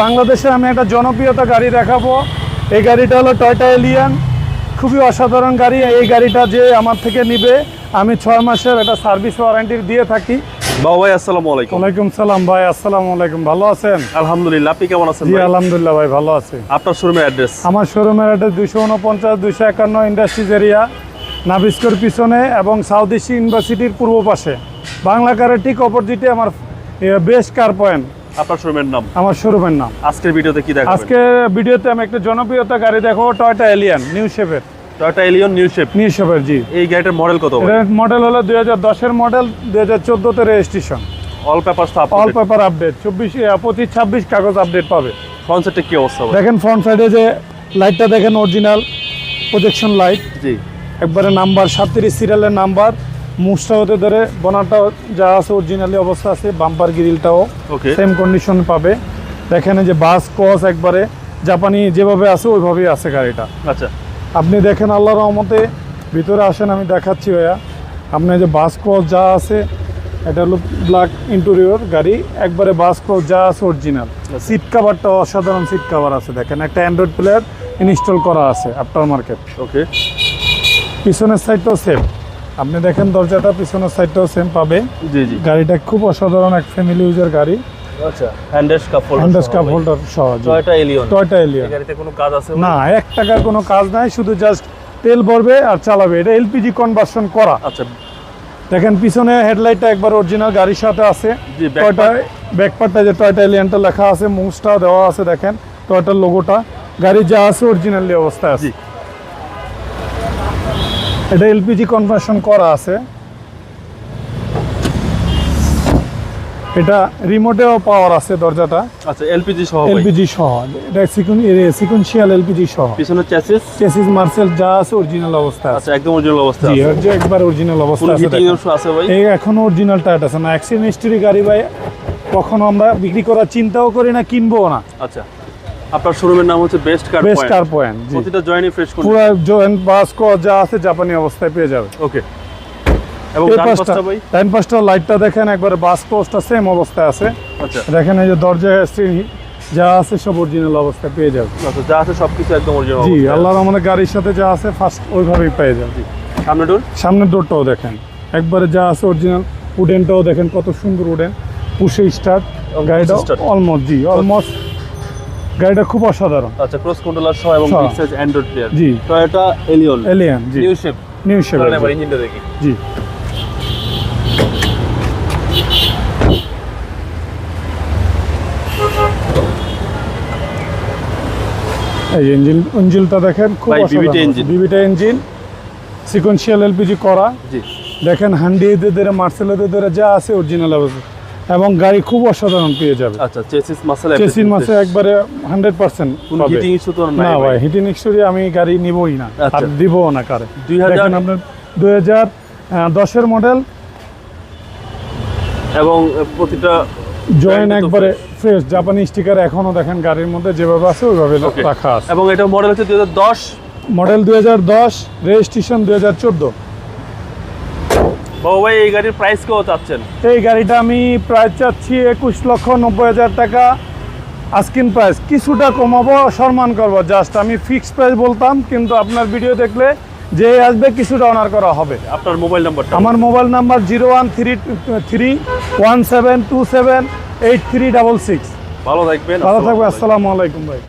বাংলাদেশে আমি একটা জনপ্রিয়তা গাড়ি দেখাবো। এই গাড়িটা হলো টয়টা এলিয়ান খুবই অসাধারণ গাড়ি। এই গাড়িটা যে আমার থেকে নিবে আমি ছয় মাসের একটা সার্ভিস ওয়ারেন্টি দিয়ে থাকি। বাবু ভাই আসসালামু আলাইকুম। ওয়ালাইকুম সালাম ভাই আসসালামু আলাইকুম। ভালো আছেন? আলহামদুলিল্লাহ আপনি কেমন আছেন জি ভাই? আলহামদুলিল্লাহ ভাই ভালো আছি। আপনার শোরুমের অ্যাড্রেস আমার শোরুমের অ্যাড্রেস দুশো উনপঞ্চাশ দুশো একান্ন ইন্ডাস্ট্রিজ এরিয়া নাবিস্কোর পিছনে এবং সাউথ ইউনিভার্সিটির পূর্ব পাশে। বাংলা কারের ঠিক অপোজিটে আমার বেস্ট কার পয়েন্ট আপনার শোরুমের নাম? আমার শোরুমের নাম। আজকের ভিডিওতে কি দেখাবেন? আজকে ভিডিওতে আমি একটা জনপ্রিয়তা গাড়ি দেখো টয়টা এলিয়ান নিউ শেপের Toyota Allion new shape new শেপের জি। এই গাড়িটার মডেল কত মডেল হলো দুই হাজার দশের মডেল দুই হাজার চোদ্দোতে রেজিস্ট্রেশন অল পেপারস তো অল পেপার আপডেট চব্বিশ পঁচিশ ছাব্বিশ কাগজ আপডেট পাবে। ফ্রন্ট সেটে কি অবস্থা দেখেন ফ্রন্ট সাইডে যে লাইটটা দেখেন অরিজিনাল প্রজেকশন লাইট জি। একবারে নাম্বার সাতত্রিশ সিরিয়ালের নাম্বার মুসটা হতে ধরে বনারটা যা আছে অরিজিনালি অবস্থা আছে বাম্পার গ্রিলটাও সেম কন্ডিশন পাবে। দেখেন যে বাস ক্রস একবারে জাপানি যেভাবে আছে ওইভাবেই আছে গাড়িটা। আচ্ছা। আপনি দেখেন আল্লাহ রহমতে ভিতরে আসেন আমি দেখাচ্ছি ভাইয়া। আপনি যে বাস ক্রস যা আছে এটা হলো ব্ল্যাক ইন্টেরিয়র গাড়ি। একবারে বাস ক্রস যা আছে অরিজিনাল সিট কাভারটা অসাধারণ সিট কাভার আছে দেখেন। একটা অ্যান্ড্রয়েড প্লেয়ার ইনস্টল করা আছে আফটার মার্কেট ওকে পিছনের সাইডটাও সেম আপনি দেখেন দরজাটা পিছনের সাইডটাও সেম পাবে। জি জি। গাড়িটা খুব অসাধারণ এক ফ্যামিলি ইউজের গাড়ি। আচ্ছা হ্যান্ডেস কাপ হোল্ডার হ্যান্ডাস কাপ হোল্ডার সহ টয়োটা এলিয়ন টয়টা এই গাড়িতে কোনো কাজ আছে না এক টাকার কোনো কাজ নাই শুধু জাস্ট তেল ভরবে আর চালাবে। এটা এলপিজি কনভার্সন করা। আচ্ছা। দেখেন পিছনে হেডলাইটটা একবার অরিজিনাল গাড়ির সাথে আছে। টয়টা ব্যাকপার্টটা যে টয়টা এলিয়ানটা লেখা আছে মুসটা দেওয়া আছে দেখেন। টয়টার লোগোটা গাড়ি যা আছে অরিজিনালি অবস্থায় আছে। জি। এটা এলপিজি কনভার্সন করা আছে। এটা রিমোটেও পাওয়ার আছে দরজাটা। আচ্ছা এলপিজি সহ এলপিজি সহ। এটা সিকুন সিকুয়েন্সিয়াল এলপিজি সহ। পিছনে চ্যাসিস চেসিস মার্সেল যা আছে অরিজিনাল অবস্থা আছে। আচ্ছা একদম অরিজিনাল অবস্থা জি আছে। এর যে একবার অরিজিনাল অবস্থা আছে দেখেন। অংশ আছে ভাই। এই এখনও অরিজিনাল টায়ার আছে না। অ্যাক্সিডেন্ট হিস্ট্রি গাড়ি ভাই কখনো আমরা বিক্রি করার চিন্তাও করি না কিনবো না। আচ্ছা। আপনার শোরুমের নাম হচ্ছে best car best car point প্রতিটা জয়েন্টই ফ্রেশ পুরো জয়েন্ট বাস যা আছে জাপানি অবস্থায় পেয়ে যাবে। ওকে এবং ডান পাশটা ভাই? ডান পাশটা লাইটটা দেখেন একবারে বাস কোচটা সেম অবস্থায় আছে। আচ্ছা। দেখেন এই যে দরজা screen যা আছে সব অরিজিনাল অবস্থায় পেয়ে যাবে। আচ্ছা যা আছে সবকিছু একদম অরিজিনাল জি আল্লাহর আমাদের গাড়ির সাথে যা আছে ফার্স্ট ওইভাবেই পেয়ে যাবে। সামনে ডোর সামনের ডোরটাও দেখেন। একবারে যা আছে অরিজিনাল উডেনটাও দেখেন কত সুন্দর উডেন পুষে স্টার্ট গাড়িটা অলমোস্ট জি অলমোস্ট গাড়িটা খুব অসাধারণ। আচ্ছা ক্রস কন্ট্রোলার সহ এবং। বিগ সাইজ অ্যান্ড্রয়েড প্লেয়ার জি। টয়োটা এলিয়ন এলিয়ান জি। নিউ শেপ নিউ শেপ এবার ইঞ্জিনটা দেখি। জি। এই ইঞ্জিন ইঞ্জিনটা দেখেন খুব engine। বিবিটা ইঞ্জিন সিকোয়েন্সিয়াল এলপিজি করা। জি। দেখেন হান্ডি এদের মার্সেল এদের যা আছে অরিজিনাল অবস্থা এবং গাড়ি খুব অসাধারণ পেয়ে যাবে। আচ্ছা চেসিস মাসেল চেসিন মাসে একবারে হান্ড্রেড পার্সেন্ট কোন হিটিং ইস্যু তো না নাই ভাই। ভাই হিটিং এক্সটোরি আমি গাড়ি নিবই না আর আচ্ছা। দিবও না কারে। 2000 দেখেন আপনার দুই হাজার দশের মডেল এবং প্রতিটা জয়েন একবারে ফ্রেশ জাপানি স্টিকার এখনও দেখেন গাড়ির মধ্যে যেভাবে আছে ওইভাবে রাখা আছে। এবং এটা মডেল হচ্ছে দুই হাজার দশ। মডেল দুই হাজার দশ রেজিস্ট্রেশন দুই হাজার চোদ্দ। বাবু ভাই এই গাড়ির প্রাইস কেউ চাচ্ছেন? এই গাড়িটা আমি প্রায় চাচ্ছি একুশ লক্ষ নব্বই হাজার টাকা। আস্কিন প্রাইস কিছুটা কমাবো সম্মান করব। জাস্ট আমি ফিক্সড প্রাইস বলতাম কিন্তু আপনার ভিডিও দেখলে যে আসবে কিছুটা অনার করা হবে। আপনার মোবাইল নাম্বারটা আমার mobile number zero one three three one seven two seven eight three double six ভালো থাকবেন ভালো আসসালামু থাকবে আলাইকুম। আসসালামু আলাইকুম ভাই।